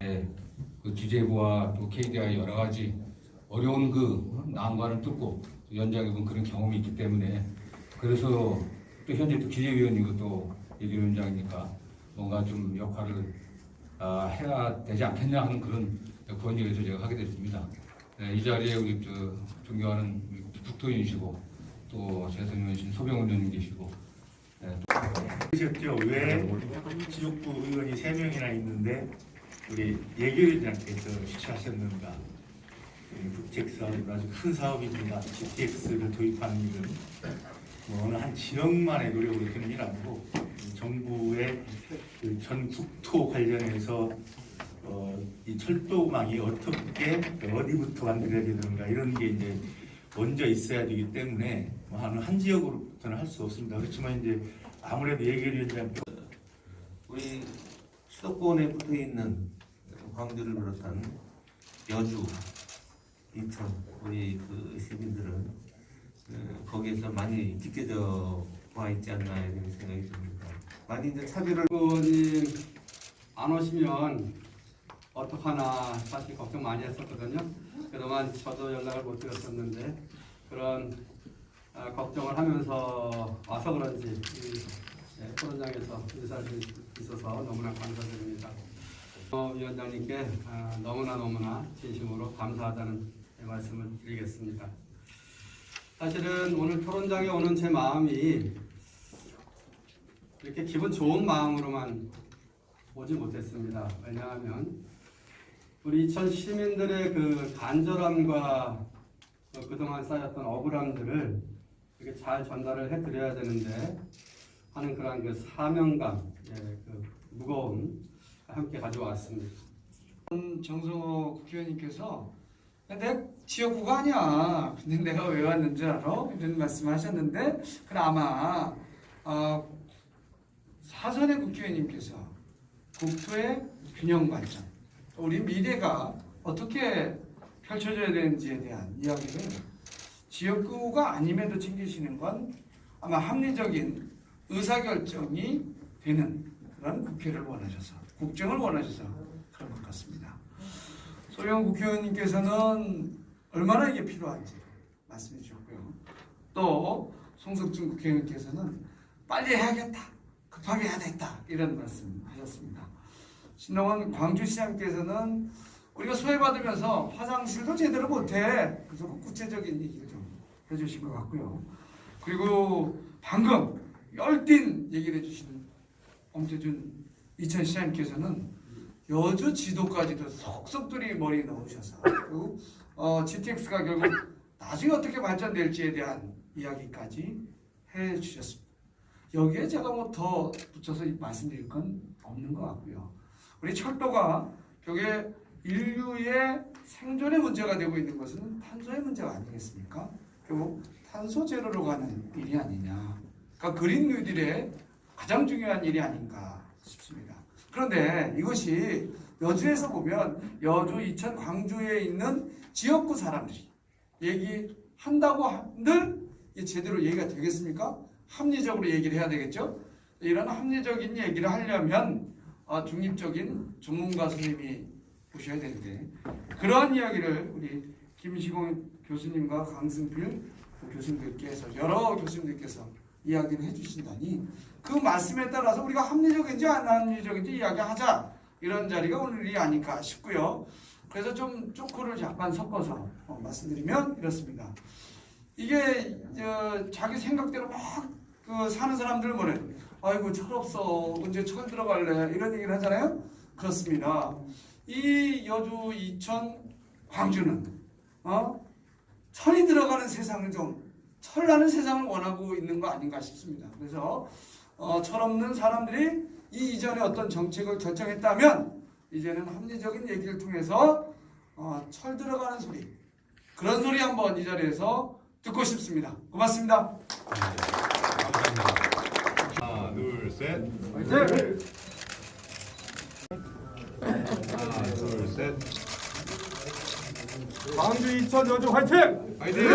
네, 그 기재부와 또 KDI 여러 가지 어려운 그 난관을 뚫고 연장해 본 그런 경험이 있기 때문에 그래서 또 현재 또 기재위원이고 또 예결위원장이니까 뭔가 좀 역할을 아, 해야 되지 않겠냐 하는 그런 권유에서 제가 하게 됐습니다. 네, 이 자리에 우리 저 존경하는 우리 국토위원이시고 또 재선위원이신 소병훈 의원님 계시고 보셨죠? 왜 지역구 의원이 세 명이나 있는데 우리 예결위원장께서 주최하셨는가? 이 국책 사업이 아주 큰 사업입니다. GTX를 도입하는 일은 뭐 어느 한 지역만의 노력으로 되는 일 아니고 정부의 그 전 국토 관련해서 어, 이 철도망이 어떻게 어디부터 만들어야 되는가 이런 게 이제 먼저 있어야 되기 때문에 뭐 한, 한 지역으로부터는 할 수 없습니다. 그렇지만 이제 아무래도 예결위원장 우리 수도권에 붙어 있는 광주를 비롯한 여주, 인천 우리 그 시민들은 그 거기에서 많이 느껴져 와 있지 않나 이런 생각이 듭니다. 많이 이제 차별을 의원님 안 오시면 어떡하나 사실 걱정 많이 했었거든요. 그동안 저도 연락을 못 드렸었는데 그런 아, 걱정을 하면서 와서 그런지 이 네, 토론장에서 인사할 수 있어서 너무나 감사드립니다. 어, 위원장님께 아, 너무나 너무나 진심으로 감사하다는 말씀을 드리겠습니다. 사실은 오늘 토론장에 오는 제 마음이 이렇게 기분 좋은 마음으로만 오지 못했습니다. 왜냐하면 우리 이천 시민들의 그 간절함과 어, 그동안 쌓였던 억울함들을 이렇게 잘 전달을 해드려야 되는데 하는 그런 그 사명감, 예, 그 무거움 함께 가져왔습니다. 정성호 국회의원님께서 내 지역구가 아니야. 근데 내가 왜 왔는지 알아? 이런 말씀하셨는데 그럼 아마 어, 사선의 국회의원님께서 국토의 균형 발전, 우리 미래가 어떻게 펼쳐져야 되는지에 대한 이야기를 지역구가 아님에도 챙기시는 건 아마 합리적인 의사결정이 되는 그런 국회를 원하셔서 국정을 원하셔서 그런 것 같습니다. 소영 국회의원님께서는 얼마나 이게 필요한지 말씀해 주셨고요. 또 송석준 국회의원께서는 빨리 해야겠다, 급하게 해야 되겠다 이런 말씀하셨습니다. 신동원 광주시장께서는 우리가 소외받으면서 화장실도 제대로 못해. 그래서 그 구체적인 얘기를 좀 해주신 것 같고요. 그리고 방금 열띤 얘기를 해주신 엄태준 이천 시장님께서는 여주 지도까지도 속속들이 머리에 넣으셔서 그리고 어, GTX가 결국 나중에 어떻게 발전될지에 대한 이야기까지 해주셨습니다. 여기에 제가 뭐 더 붙여서 말씀드릴 건 없는 것 같고요. 우리 철도가 결국에 인류의 생존의 문제가 되고 있는 것은 탄소의 문제가 아니겠습니까? 결국 탄소 제로로 가는 일이 아니냐. 그러니까 그린 뉴딜의 가장 중요한 일이 아닌가 싶습니다. 그런데 이것이 여주에서 보면 여주, 이천, 광주에 있는 지역구 사람들이 얘기한다고 한들 제대로 얘기가 되겠습니까? 합리적으로 얘기를 해야 되겠죠? 이런 합리적인 얘기를 하려면 어, 중립적인 전문가 선생님이 보셔야 되는데 그러한 이야기를 우리 김시공 교수님과 강승필 교수님들께서 여러 교수님들께서 이야기를 해주신다니 그 말씀에 따라서 우리가 합리적인지 안 합리적인지 이야기하자 이런 자리가 오늘이 아닐까 싶고요. 그래서 좀 쪼크를 약간 섞어서 어, 말씀드리면 이렇습니다. 이게 어, 자기 생각대로 막 그 사는 사람들 뭐래 아이고 철 없어 언제 철 들어갈래 이런 얘기를 하잖아요. 그렇습니다. 이 여주 이천 광주는 어 철이 들어가는 세상을 좀 철나는 세상을 원하고 있는 거 아닌가 싶습니다. 그래서 어, 철없는 사람들이 이 이전에 어떤 정책을 결정했다면 이제는 합리적인 얘기를 통해서 어, 철 들어가는 소리 그런 소리 한번 이 자리에서 듣고 싶습니다. 고맙습니다. 화 이팅! 하나, 둘, 셋. 광주 이천 여주 화이팅! 화이팅!